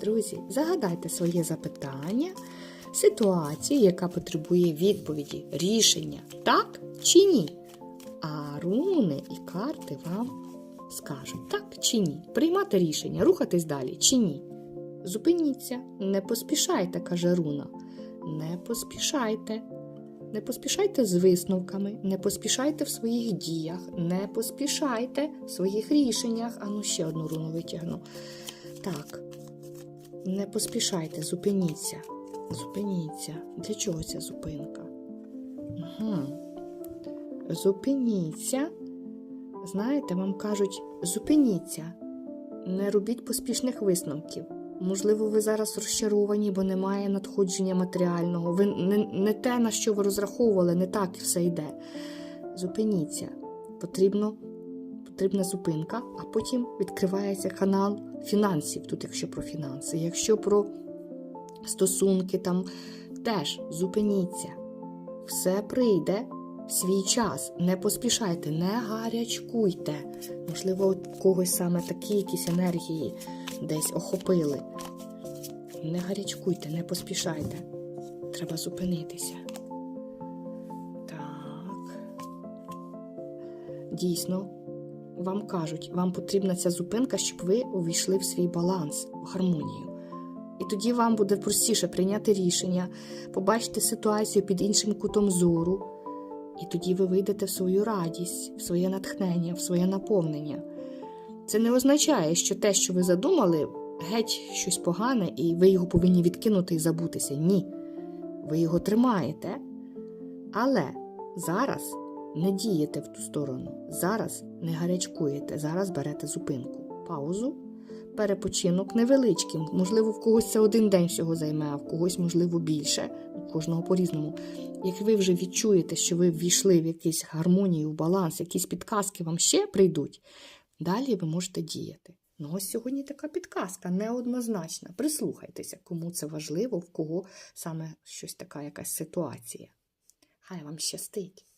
друзі, загадайте своє запитання, ситуацію, яка потребує відповіді, рішення, так чи ні. А руни і карти вам скажуть, так чи ні. Приймати рішення, рухатись далі чи ні. Зупиніться, не поспішайте, каже руна. Не поспішайте. Не поспішайте з висновками, не поспішайте в своїх діях, не поспішайте в своїх рішеннях. Ану, ще одну руну витягну. Так, не поспішайте, зупиніться. Зупиніться. Для чого ця зупинка? Угу. Зупиніться. Знаєте, вам кажуть, зупиніться. Не робіть поспішних висновків. Можливо, ви зараз розчаровані, бо немає надходження матеріального. Ви не, не те, на що ви розраховували, не так все йде. Зупиніться. Потрібно, потрібна зупинка, а потім відкривається канал фінансів, тут якщо про фінанси. Якщо про стосунки, там теж зупиніться. Все прийде в свій час. Не поспішайте, не гарячкуйте. Можливо, у когось саме такі якісь енергії десь охопили. Не гарячкуйте, не поспішайте. Треба зупинитися. Так. Дійсно, вам кажуть, вам потрібна ця зупинка, щоб ви увійшли в свій баланс, в гармонію. І тоді вам буде простіше прийняти рішення, побачити ситуацію під іншим кутом зору. І тоді ви вийдете в свою радість, в своє натхнення, в своє наповнення. Це не означає, що те, що ви задумали, геть щось погане, і ви його повинні відкинути і забутися. Ні. Ви його тримаєте, але зараз не дієте в ту сторону. Зараз не гарячкуєте, зараз берете зупинку, паузу, перепочинок невеличкий. Можливо, в когось це один день всього займе, а в когось, можливо, більше, у кожного по-різному. Як ви вже відчуєте, що ви ввійшли в якусь гармонію, в баланс, якісь підказки вам ще прийдуть, далі ви можете діяти. Ну, ось сьогодні така підказка неоднозначна. Прислухайтеся, кому це важливо, в кого саме щось така якась ситуація. Хай вам щастить!